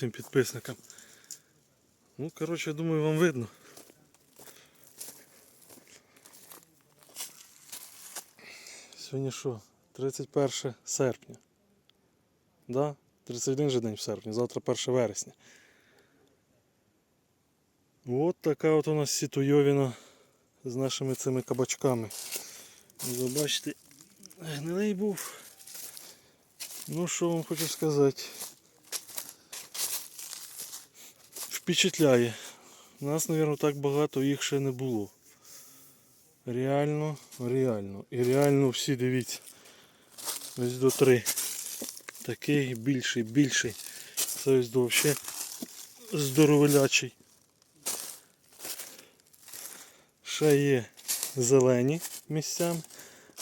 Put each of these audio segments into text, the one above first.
всім підписникам. Ну, коротше, я думаю, вам видно. Сьогодні що? 31 серпня. Да? 31 же день в серпні, завтра 1 вересня. От така от у нас сітуйовіна з нашими цими кабачками. Ви бачите, гнилий був. Ну що вам хочу сказати. Впечатляє. У нас, мабуть, так багато їх ще не було. Реально, реально. І реально всі дивіться. Ось до три. Такий більший, більший. Це ось до взагалі здоровелячий. Ще є зелені місцями.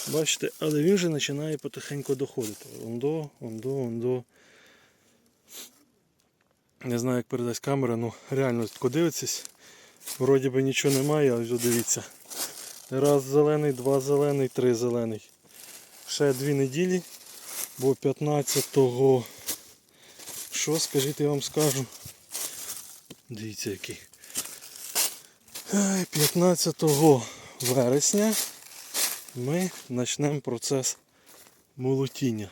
Бачите, але він вже починає потихеньку доходити. Ондо, ондо, ондо. Не знаю, як передасть камера, ну реально тако дивитесь. Вроді би нічого немає, але дивіться. Раз зелений, два зелений, три зелений. Ще дві неділі, бо 15-го. Що, скажіть, я вам скажу. Дивіться який. 15 вересня ми почнемо процес молотіння.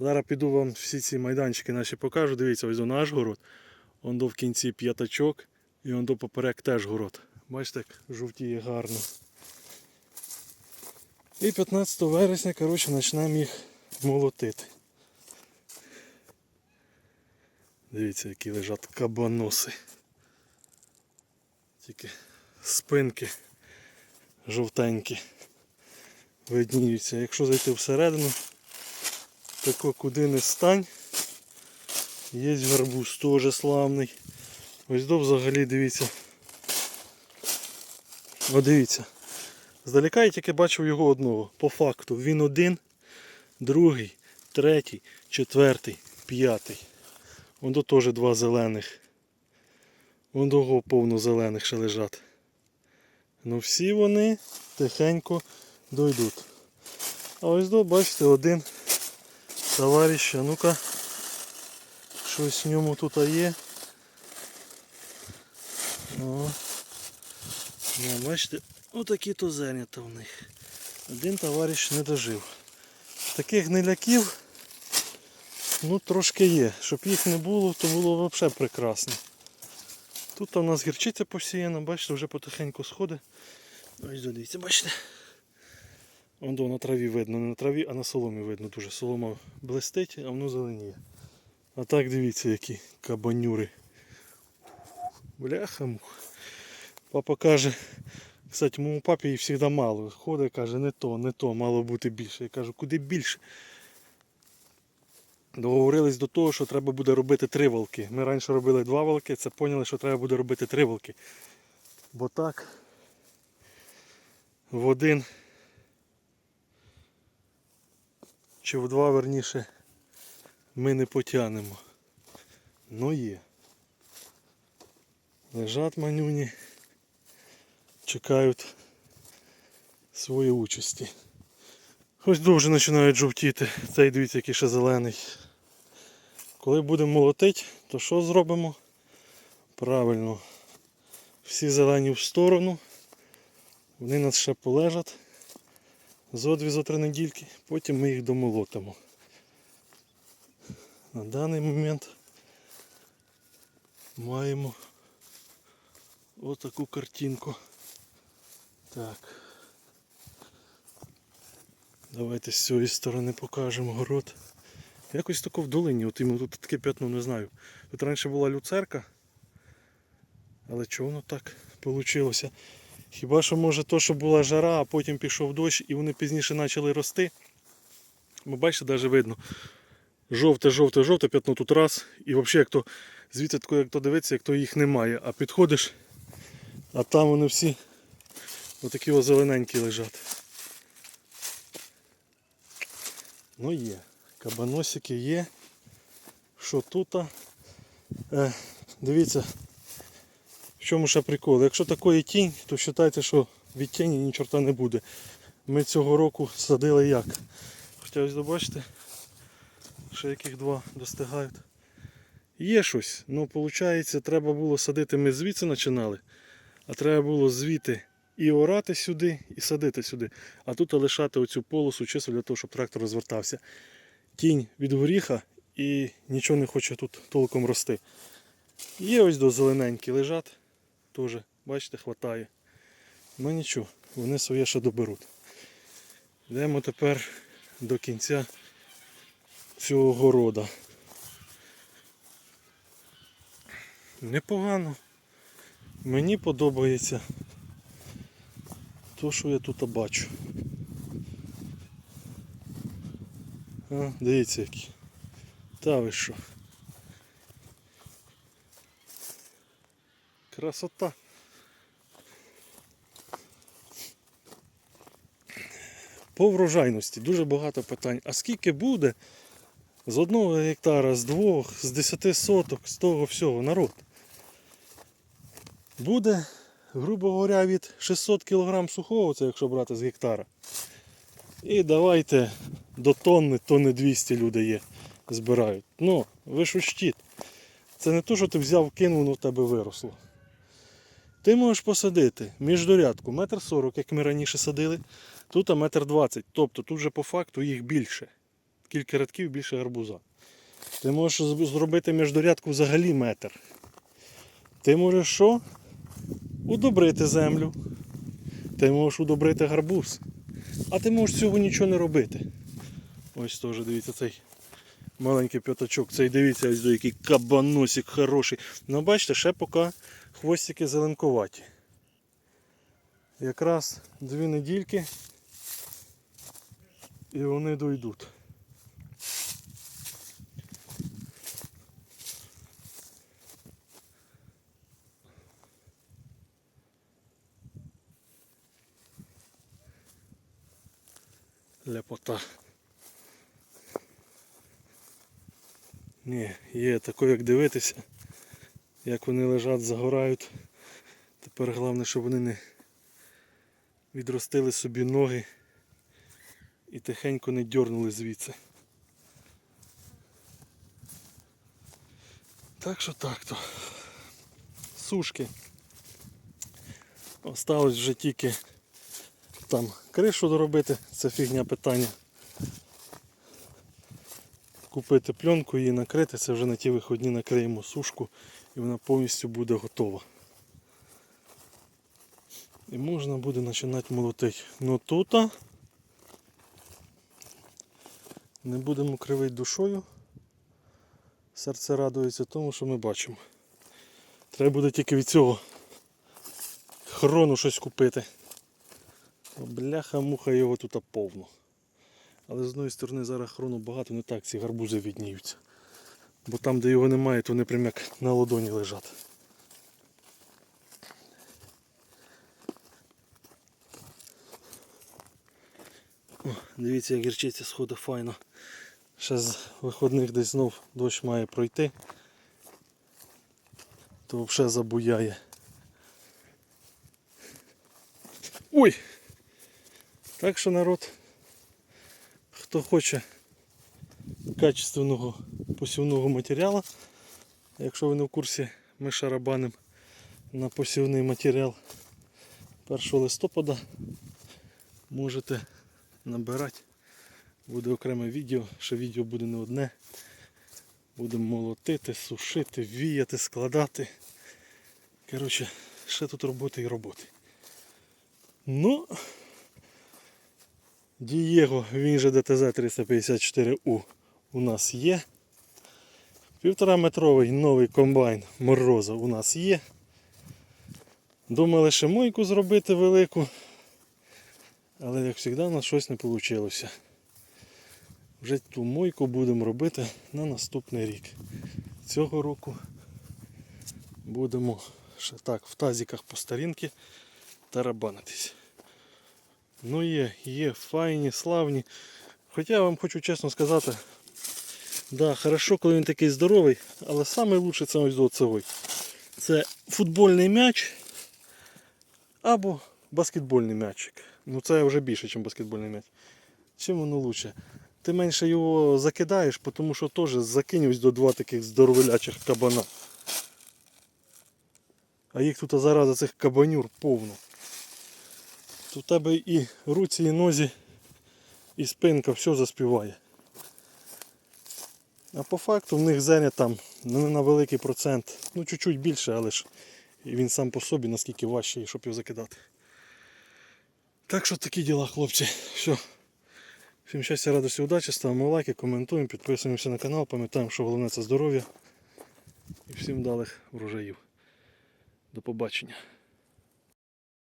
Зараз піду вам всі ці майданчики наші покажу. Дивіться, ось до наш город. Он до в кінці п'ятачок і он до поперек теж город. Бачите, як жовтіє гарно. І 15 вересня, коротше, почнемо їх молотити. Дивіться, які лежать кабаноси. Тільки спинки жовтенькі видніються. Якщо зайти всередину, тако куди не стань. Є гарбуз теж славний. Ось до взагалі дивіться. О, дивіться. Здалека я тільки бачив його одного. По факту він один, другий, третій, четвертий, п'ятий. Вон до теж два зелених. Вон того повно зелених ще лежать. Ну всі вони тихенько дойдуть. А ось до, бачите, один товариш, а ну-ка, щось в ньому тут є. О. Ну, бачите, отакі то зернята в них. Один товариш не дожив. Таких гниляків ну, трошки є. Щоб їх не було, то було взагалі прекрасно. Тут у нас гірчиця посіяна, бачите, вже потихеньку сходить. Ось дивіться, бачите. Вон на траві видно, не на траві, а на соломі видно дуже. Солома блистить, а воно зеленіє. А так дивіться, які кабанюри. Бляха. Папа каже, кстати, моєму папі їх завжди мало. Ходить, каже, не то, не то, мало бути більше. Я кажу, куди більше? Договорились до того, що треба буде робити три волки. Ми раніше робили два волки, це поняли, що треба буде робити три волки. Бо так в один чи в два верніше ми не потягнемо. Ну є. Лежать манюні, чекають своєї участі. Ось дуже починають жовтіти. Цей дивіться, який ще зелений. Коли будемо молотити, то що зробимо? Правильно. Всі зелені в сторону. Вони нас ще полежать зо дві зо три недільки, потім ми їх домолотимо. На даний момент маємо отаку картинку. Так. Давайте з цієї сторони покажемо город. Якось тако в долині, от іменно тут таке п'ятно не знаю. Тут раніше була люцерка. Але чого воно так вийшло? Хіба що може то, що була жара, а потім пішов дощ і вони пізніше почали рости. Бо бачите, навіть видно. Жовте, жовте, жовте п'ятно тут раз. І взагалі як то звідси тако, як то дивиться, як то їх немає. А підходиш, а там вони всі отакі ось зелененькі лежать. Ну є. Кабаносики є. Що тут? Е, дивіться, чому ще прикол. Якщо такої тінь, то вважайте, що від тіні ні чорта не буде. Ми цього року садили як? Хоча ось бачите, ще яких два достигають. Є щось, ну виходить, треба було садити, ми звідси починали, а треба було звідти і орати сюди, і садити сюди. А тут лишати оцю полосу чисто для того, щоб трактор розвертався. Тінь від горіха і нічого не хоче тут толком рости. Є ось до зелененькі лежать, теж, бачите, хватає. Ну нічого, вони своє ще доберуть. Йдемо тепер до кінця цього города. Непогано. Мені подобається то, що я тут бачу. А, дивіться які. Та ви що. Красота. По врожайності дуже багато питань. А скільки буде з одного гектара, з двох, з десяти соток, з того всього народ? Буде, грубо говоря, від 600 кг сухого, це якщо брати з гектара. І давайте до тонни, тонни 200 люди є, збирають. Ну, ви ж учтіть. Це не то, що ти взяв, кинув, воно в тебе виросло. Ти можеш посадити міждорядку метр сорок, як ми раніше садили, тут метр двадцять. Тобто тут вже по факту їх більше. Кілька рядків більше гарбуза. Ти можеш зробити міждорядку взагалі метр. Ти можеш що? Удобрити землю. Ти можеш удобрити гарбуз. А ти можеш цього нічого не робити. Ось теж дивіться цей маленький п'ятачок. Цей дивіться, ось до який кабаносик хороший. Ну бачите, ще поки хвостики зеленкуваті. Якраз дві недільки і вони дойдуть. Ляпота. Ні, є тако як дивитися, як вони лежать, загорають. Тепер головне, щоб вони не відростили собі ноги і тихенько не дьорнули звідси. Так що так то. Сушки. Осталось вже тільки там кришу доробити, це фігня питання. Купити пленку її накрити, це вже на ті виходні накриємо сушку і вона повністю буде готова. І можна буде починати молотити. Ну тут не будемо кривити душою. Серце радується тому, що ми бачимо. Треба буде тільки від цього хрону щось купити. Бляха-муха його тут повно. Але з одної сторони зараз хрону багато, не так ці гарбузи відніються. Бо там, де його немає, то вони прям як на ладоні лежать. Дивіться, як гірчиця сходить файно. Ще з виходних десь знов дощ має пройти. То взагалі забуяє. Ой! Так що народ, хто хоче качественного посівного матеріалу, якщо ви не в курсі, ми шарабаним на посівний матеріал 1 листопада можете набирати. Буде окреме відео, ще відео буде не одне. Будемо молотити, сушити, віяти, складати. Коротше, ще тут роботи і роботи. Ну, Дієго, він же ДТЗ 354У у нас є. Півтора метровий новий комбайн Мороза у нас є. Думали ще мойку зробити велику, але як завжди у нас щось не вийшло. Вже ту мойку будемо робити на наступний рік. Цього року будемо ще так в тазиках по старінки тарабанитись. Ну є, є файні, славні. Хоча я вам хочу чесно сказати, да, хорошо, коли він такий здоровий, але найкраще це ось оцевий. Це футбольний м'яч або баскетбольний м'ячик. Ну це вже більше, ніж баскетбольний м'яч. Чим воно краще? ти менше його закидаєш, тому що теж закинь до два таких здоровелячих кабана. А їх тут зараза цих кабанюр повно. Тут в тебе і руці, і нозі, і спинка, все заспіває. А по факту в них зеня там не на великий процент. Ну чуть-чуть більше, але ж він сам по собі наскільки важчий, щоб його закидати. Так що такі діла, хлопці. Все. Всім щастя, радості, удачі, ставимо лайки, коментуємо, підписуємося на канал, пам'ятаємо, що головне це здоров'я. І всім вдалих врожаїв. До побачення.